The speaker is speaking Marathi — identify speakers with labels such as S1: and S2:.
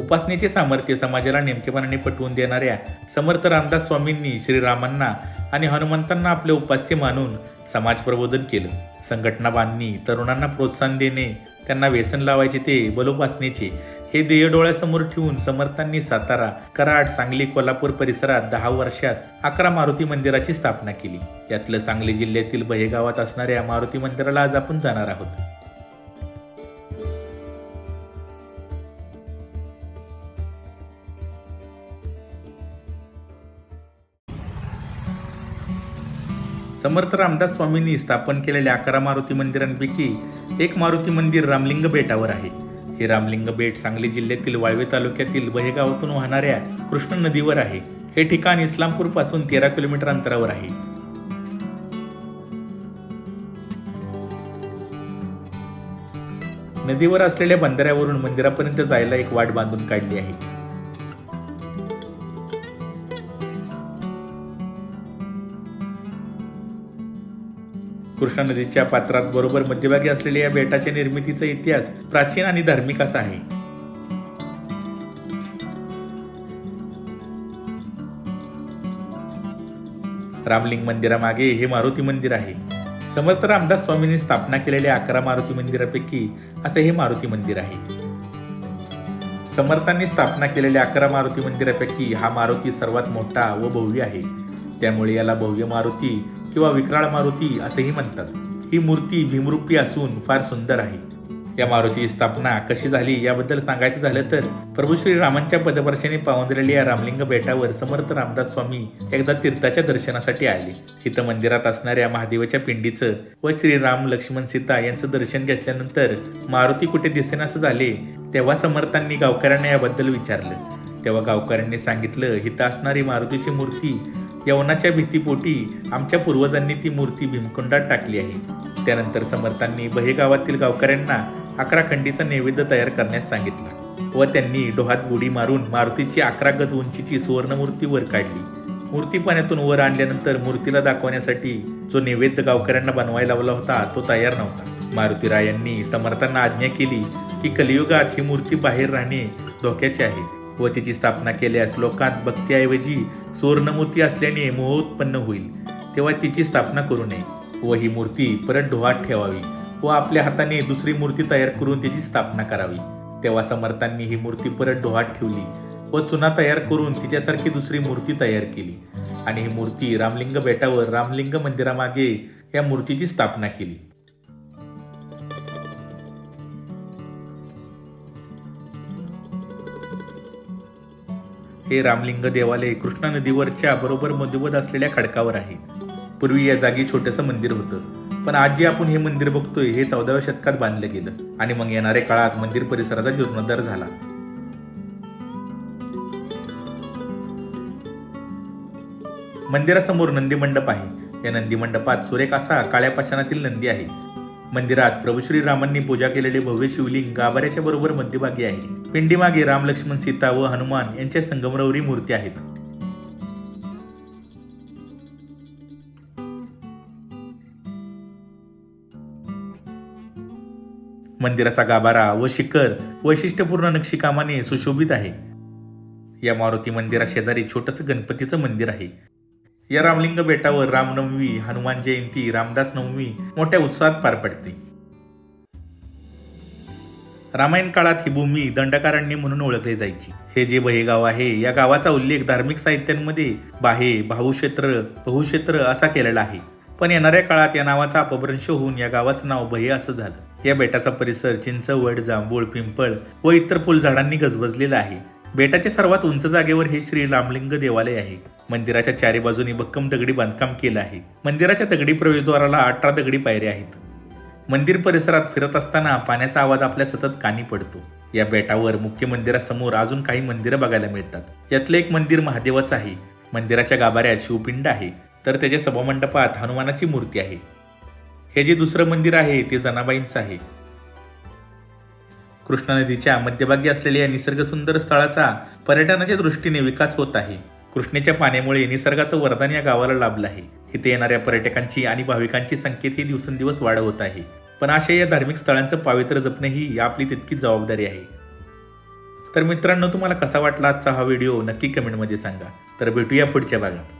S1: उपासनेचे सामर्थ्य समाजाला नेमकेपणाने पटवून देणाऱ्या समर्थ रामदास स्वामींनी श्रीरामांना आणि हनुमंतांना आपले उपास्य मानून समाज प्रबोधन केलं. संघटना बांधणी तरुणांना प्रोत्साहन देणे त्यांना व्यसन लावायचे ते बलोपासनेचे हे ध्येय डोळ्यासमोर ठेवून समर्थांनी सातारा कराड सांगली कोल्हापूर परिसरात दहा वर्षात अकरा मारुती मंदिराची स्थापना केली. यातलं सांगली जिल्ह्यातील बहेगावात असणाऱ्या मारुती मंदिराला आज आपण जाणार आहोत. समर्थ रामदास स्वामींनी स्थापन केलेल्या अकरा मारुती मंदिरांपैकी एक मारुती मंदिर रामलिंग बेटावर आहे. हे रामलिंग बेट सांगली जिल्ह्यातील वाळवे तालुक्यातील बहेगावातून वाहणाऱ्या कृष्ण नदीवर आहे. हे ठिकाण इस्लामपूरपासून तेरा किलोमीटर अंतरावर आहे. नदीवर असलेल्या बंधाऱ्यावरून मंदिरापर्यंत जायला एक वाट बांधून काढली आहे. कृष्णा नदीच्या पात्रात बरोबर मध्यभागी असलेल्या या बेटाच्या निर्मितीचा इतिहास प्राचीन आणि धार्मिक असा आहे. रामलिंग मंदिरामागे हे मारुती मंदिर आहे. समर्थ रामदास स्वामींनी स्थापना केलेल्या अकरा मारुती मंदिरापैकी असे हे मारुती मंदिर आहे. समर्थांनी स्थापना केलेल्या अकरा मारुती मंदिरापैकी हा मारुती सर्वात मोठा व भव्य आहे. त्यामुळे याला भव्य मारुती किंवा विक्राळ मारुती असेही म्हणतात. ही मूर्ती भीमरूपी असून फार सुंदर आहे. या मारुतीची स्थापना कशी झाली याबद्दल सांगायचं झालं तर प्रभू श्रीरामांच्या पदपर्शाने पावंजलेल्या या रामलिंग बेटावर समर्थ रामदास स्वामी एकदा तीर्थाच्या दर्शनासाठी आले. इथं मंदिरात असणाऱ्या महादेवाच्या पिंडीचं व श्रीराम लक्ष्मण सीता यांचं दर्शन घेतल्यानंतर मारुती कुठे दिसेनासं झाले तेव्हा समर्थांनी गावकऱ्यांना याबद्दल विचारलं. तेव्हा गावकऱ्यांनी सांगितलं हिथं असणारी मारुतीची मूर्ती यवनाच्या भीतीपोटी आमच्या पूर्वजांनी ती मूर्ती भीमकुंडात टाकली आहे. त्यानंतर समर्थांनी बहेगावातील गावकऱ्यांना अकरा खंडीचा नैवेद्य तयार करण्यास सांगितला व त्यांनी डोहात बुडी मारून मारुतीची अकरा गज उंचीची सुवर्णमूर्ती वर काढली. मूर्ती पाण्यातून वर आणल्यानंतर मूर्तीला दाखवण्यासाठी जो नैवेद्य गावकऱ्यांना बनवायला लावला होता तो तयार नव्हता. मारुतीरायांनी समर्थांना आज्ञा केली की कलियुगात ही मूर्ती बाहेर राहणे धोक्याचे आहे. व तिची स्थापना केल्यास लोकांत भक्तीऐवजी सुवर्णमूर्ती असल्याने मोह उत्पन्न होईल. तेव्हा तिची स्थापना करू नये व ही मूर्ती परत डोहात ठेवावी व आपल्या हाताने दुसरी मूर्ती तयार करून तिची स्थापना करावी. तेव्हा समर्थांनी ही मूर्ती परत डोहात ठेवली व चुना तयार करून तिच्यासारखी दुसरी मूर्ती तयार केली आणि ही मूर्ती रामलिंग बेटावर रामलिंग मंदिरामागे या मूर्तीची स्थापना केली. हे रामलिंग देवालय कृष्णा नदीवरच्या बरोबर मधोमध असलेल्या खडकावर आहे. पूर्वी या जागी छोटंसं मंदिर होतं. पण आज जे आपण हे मंदिर बघतोय हे चौदाव्या शतकात बांधलं गेलं आणि मग येणाऱ्या काळात मंदिर परिसराचा जीर्णोद्धार झाला. मंदिरासमोर नंदी मंडप आहे. या नंदी मंडपात सुरेख असा काळ्या पाषाणातील नंदी आहे. मंदिरात प्रभू श्रीरामांनी पूजा केलेले भव्य शिवलिंग गाभाऱ्याच्या बरोबर मध्यभागी आहे. पिंडीमागे राम लक्ष्मण सीता व हनुमान यांच्या संगमरवरी मूर्ती आहेत. मंदिराचा गाभारा व शिखर वैशिष्ट्यपूर्ण नक्षीकामाने सुशोभित आहे. या मारुती मंदिरा शेजारी छोटंसं गणपतीचं मंदिर आहे. या रामलिंग बेटावर रामनवमी हनुमान जयंती रामदास नवमी मोठ्या उत्साहात पार पडते. रामायण काळात ही भूमी दंडकारण्य म्हणून ओळखली जायची. हे जे बहेगाव आहे या गावाचा उल्लेख धार्मिक साहित्यांमध्ये बाहे भाऊक्षेत्र बहुक्षेत्र असा केलेला आहे. पण येणाऱ्या काळात या नावाचा अपभ्रंश होऊन या गावाचं नाव बहे असं झालं. या बेटाचा परिसर चिंचवड जांभूळ पिंपळ व इतर फुलझाडांनी गजबजलेला आहे. बेटाच्या सर्वात उंच जागेवर हे श्री रामलिंग देवालय आहे. मंदिराच्या चारी बाजूनी भक्कम दगडी बांधकाम केलं आहे. मंदिराच्या दगडी प्रवेशद्वाराला अठरा दगडी पायऱ्या आहेत. मंदिर परिसरात फिरत असताना पाण्याचा आवाज आपल्या सतत कानी पडतो. या बेटावर मुख्य मंदिरासमोर अजून काही मंदिरं बघायला मिळतात. यातलं एक मंदिर महादेवाचं आहे. मंदिराच्या गाभाऱ्यात शिवपिंड आहे. तर त्याच्या सभामंडपात हनुमानाची मूर्ती आहे. हे जे दुसरं मंदिर आहे ते जनाबाईंचं आहे. कृष्णा नदीच्या मध्यभागी असलेल्या या निसर्गसुंदर स्थळाचा पर्यटनाच्या दृष्टीने विकास होत आहे. कृष्णेच्या पाण्यामुळे निसर्गाचं वरदान या गावाला लाभलं आहे. इथे येणाऱ्या पर्यटकांची आणि भाविकांची संख्येत ही दिवसेंदिवस वाढ होत आहे. पण अशा या धार्मिक स्थळांचं पावित्र्य जपणे ही आपली तितकीच जबाबदारी आहे. तर मित्रांनो तुम्हाला कसा वाटला आजचा हा व्हिडिओ? नक्की कमेंटमध्ये सांगा. तर भेटूया पुढच्या भागात.